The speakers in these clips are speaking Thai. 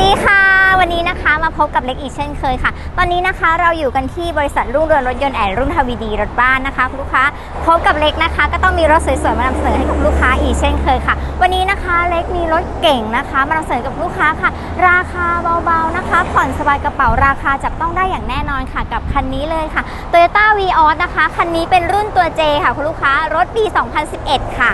ดีค่ะ วันนี้นะคะมาพบกับเล็กอีกเช่นเคยค่ะ ตอนนี้นะคะเราอยู่กันที่บริษัทรุ่งเรืองรถยนต์แอนรุ่งทวีดีรถบ้านนะคะคุณลูกค้าพบกับเล็กนะคะ ก็ต้องมีรถสวยๆมานำเสนอให้กับลูกค้าอีกเช่นเคยค่ะ วันนี้นะคะเล็กมีรถเก่งนะคะมานำเสนอกับลูกค้าค่ะ ราคาเบาๆนะคะผ่อนสบายกระเป๋าราคาจับต้องได้อย่างแน่นอนค่ะ กับคันนี้เลยค่ะ Toyota v ีออสนะคะคันนี้เป็นรุ่นตัว J ค่ะคุณลูกค้ารถปี 2011 ค่ะ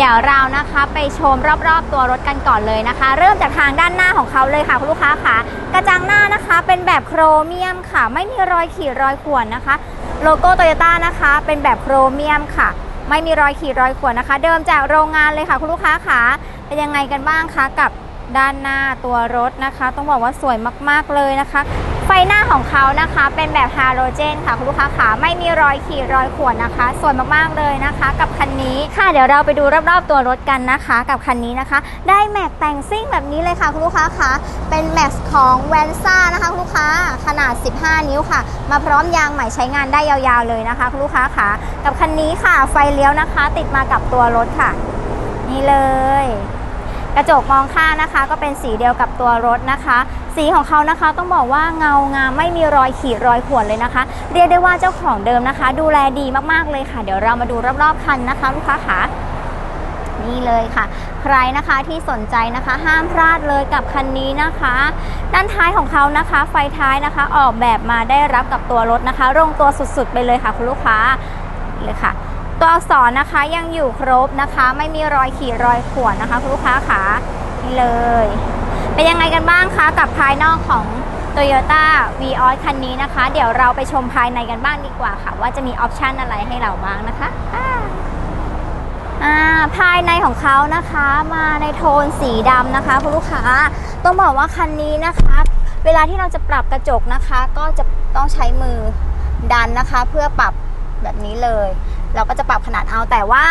ดี๋ยวเรานะคะไปชมรอบๆตัวรถกันก่อนเลยนะคะ เริ่มจากทางด้านหน้าของเขาเลยค่ะคุณลูกค้าค่ะ กระจังหน้านะคะเป็นแบบโครเมียมค่ะ ไม่มีรอยขีดรอยข่วนนะคะ โลโก้โตโยต้านะคะ เป็นแบบโครเมียมค่ะ ไม่มีรอยขีดรอยข่วนนะคะ เดิมจากโรงงานเลยค่ะคุณลูกค้าค่ะเป็นยังไงกันบ้างคะกับ ด้านหน้าตัวรถนะคะ ต้องบอกว่าสวยมากๆเลยนะคะ ไฟหน้าของเขานะคะเป็นแบบฮาโลเจนค่ะคุณลูกค้าขาไม่มีรอยขีดรอยข่วนนะคะ สวยมากๆเลยนะคะ กับคันนี้ค่ะเดี๋ยวเราไปดูรอบๆตัวรถกันนะคะ กับคันนี้นะคะ ได้แม็กแต่งซิ่งแบบนี้เลยค่ะคุณลูกค้าคะเป็นแม็กของแวนซ่านะคะคุณลูกค้าขนาด 15 นิ้วค่ะ มาพร้อมยางใหม่ใช้งานได้ยาวๆเลยนะคะคุณลูกค้าขากับคันนี้ค่ะ ไฟเลี้ยวนะคะ ติดมากับตัวรถค่ะ นี่เลย กระจกมองข้างนะคะ ก็เป็นสีเดียวกับตัวรถนะคะ สีของเขานะคะต้องบอกว่าเงางามไม่มีรอยขีดรอยข่วนเลยนะคะ เรียกได้ว่าเจ้าของเดิมนะคะ ดูแลดีมากๆเลยค่ะ เดี๋ยวเรามาดูรอบๆคันนะคะลูกค้าค่ะนี่เลยค่ะ ใครนะคะที่สนใจนะคะห้ามพลาดเลยกับคันนี้นะคะ ด้านท้ายของเขานะคะ ไฟท้ายนะคะออกแบบมาได้รับกับตัวรถนะคะลงตัวสุดๆ ไปเลยค่ะคุณลูกค้าเลยค่ะ ตัวอักษรนะคะยังอยู่ครบนะคะ ไม่มีรอยขีดรอยข่วนนะคะคุณลูกค้าขานี่เลย เป็นยังไงกันบ้างคะกับภายนอกของ Toyota v ีออสคันนี้นะคะ เดี๋ยวเราไปชมภายในกันบ้างดีกว่าค่ะ ว่าจะมีออปชันอะไรให้เราบ้างนะคะอ่าอ่าภายในของเขานะคะมาในโทนสีดำนะคะคุณลูกค้าต้องบอกว่าคันนี้นะคะ เวลาที่เราจะปรับกระจกนะคะ ก็จะต้องใช้มือดันนะคะ เพื่อปรับแบบนี้เลย เราก็จะปรับขนาดเอาแต่ว่า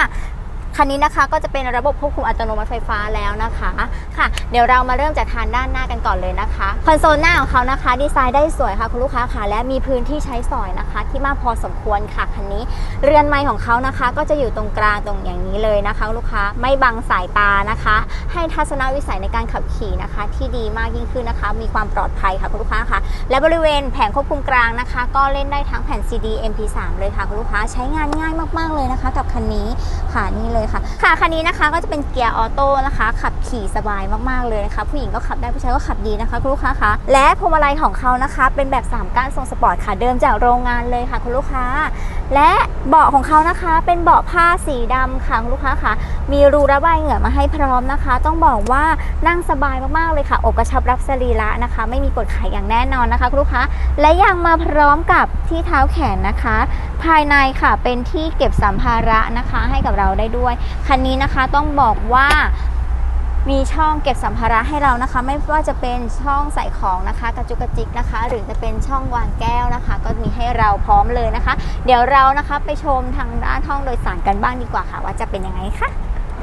คันนี้นะคะก็จะเป็นระบบควบคุมอัตโนมัติไฟฟ้าแล้วนะคะค่ะ เดี๋ยวเรามาเริ่มจากทางด้านหน้ากันก่อนเลยนะคะคอนโซลหน้าของเขานะคะ ดีไซน์ได้สวยค่ะคุณลูกค้าค่ะและมีพื้นที่ใช้สอยนะคะ ที่มากพอสมควรค่ะคันนี้ เรือนไม้ของเขานะคะ ก็จะอยู่ตรงกลางตรงอย่างนี้เลยนะคะ ลูกค้าไม่บังสายตานะคะ ให้ทัศนวิสัยในการขับขี่นะคะ ที่ดีมากยิ่งขึ้นนะคะ มีความปลอดภัยค่ะคุณลูกค้าค่ะและบริเวณแผงควบคุมกลางนะคะ ก็เล่นได้ทั้งแผ่น CD MP3 เลยค่ะคุณลูกค้าใช้งานง่ายมาก ๆเลยนะคะ กับคันนี้ค่ะนี่เลยค่ะ ค่ะคันนี้นะคะก็จะเป็นเกียร์ออโต้นะคะ ขับขี่สบายมากๆเลยนะคะผู้หญิงก็ขับได้ผู้ชายก็ขับดีนะคะคุณลูกค้าคะและพวงมาลัยของเขานะคะ เป็นแบบ3ก้านทรงสปอร์ตค่ะเดิมจากโรงงานเลยค่ะคุณลูกค้า และเบาะของเขานะคะ เป็นเบาะผ้าสีดำค่ะคุณลูกค้าค่ะ มีรูระบายเหงื่อมาให้พร้อมนะคะ ต้องบอกว่านั่งสบายมากๆเลยค่ะอกกระชับรับสรีระนะคะ ไม่มีปวดไขอย่างแน่นอนนะคะคุณลูกค้าและยังมาพร้อมกับที่เท้าแขนนะคะ ภายในค่ะเป็นที่เก็บสัมภาระนะคะ ให้กับเราได้ด้วยคันนี้นะคะต้องบอกว่ามีช่องเก็บสัมภาระให้เรานะคะ ไม่ว่าจะเป็นช่องใส่ของนะคะ กระจุกกระจิกนะคะ หรือจะเป็นช่องวางแก้วนะคะ ก็มีให้เราพร้อมเลยนะคะ เดี๋ยวเรานะคะไปชมทางด้านห้องโดยสารกันบ้างดีกว่าค่ะ ว่าจะเป็นยังไงคะ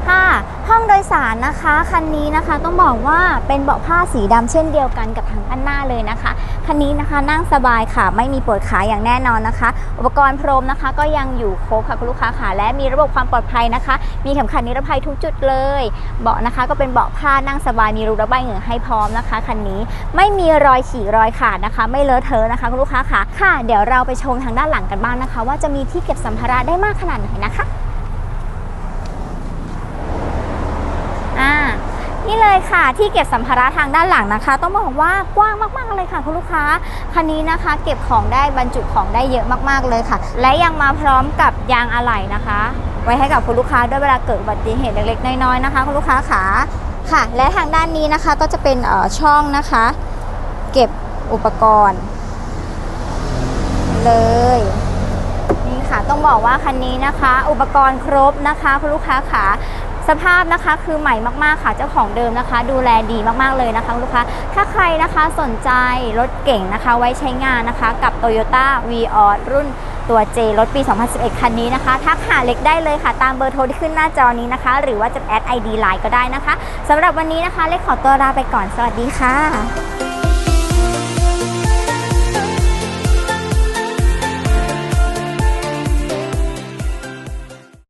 ค่ะห้องโดยสารนะคะคันนี้นะคะต้องบอกว่าเป็นเบาะผ้าสีดำเช่นเดียวกันกับทางด้านหน้าเลยนะคะคันนี้นะคะนั่งสบายค่ะ ไม่มีปวดขาอย่างแน่นอนนะคะ อุปกรณ์พรมนะคะก็ยังอยู่ครบค่ะคุณลูกค้าค่ะและมีระบบความปลอดภัยนะคะ มีเข็มขัดนิรภัยทุกจุดเลย เบาะนะคะก็เป็นเบาะผ้านั่งสบายมีรูระบายเหงื่อให้พร้อมนะคะคันนี้ไม่มีรอยขี่รอยขาดนะคะ ไม่เลอะเทอะนะคะคุณลูกค้าค่ะค่ะ เดี๋ยวเราไปชมทางด้านหลังกันบ้างนะคะ ว่าจะมีที่เก็บสัมภาระได้มากขนาดไหนนะคะ อ่า นี่ เลยค่ะ ที่เก็บสัมภาระทางด้านหลังนะคะ ต้องบอกว่ากว้างมากๆเลยค่ะคุณลูกค้าคันนี้นะคะ เก็บของได้บรรจุของได้เยอะมากๆเลยค่ะ และยังมาพร้อมกับยางอะไหล่นะคะ ไว้ให้กับคุณลูกค้าด้วยเวลาเกิดอุบัติเหตุเล็กๆน้อยๆนะคะคุณลูกค้าขาค่ะ และทางด้านนี้นะคะก็จะเป็นออช่องนะคะ เก็บอุปกรณ์ เลยนี่ค่ะต้องบอกว่าคันนี้นะคะ อุปกรณ์ครบนะคะคุณลูกค้าขา สภาพนะคะคือใหม่มากๆค่ะเจ้าของเดิมนะคะ ดูแลดีมากๆเลยนะคะลูกค้าถ้าใครนะคะสนใจรถเก่งนะคะไว้ใช้งานนะคะ กับ Toyota v ีออรุ่นตัว J รถปี 2011 คันนี้นะคะ ทักหาเล็กได้เลยค่ะ ตามเบอร์โทรที่ขึ้นหน้าจอนี้นะคะ หรือว่าจะแอด ID Line ก็ได้นะคะสำหรับวันนี้นะคะ เล็กขอตัวลาไปก่อนสวัสดีค่ะ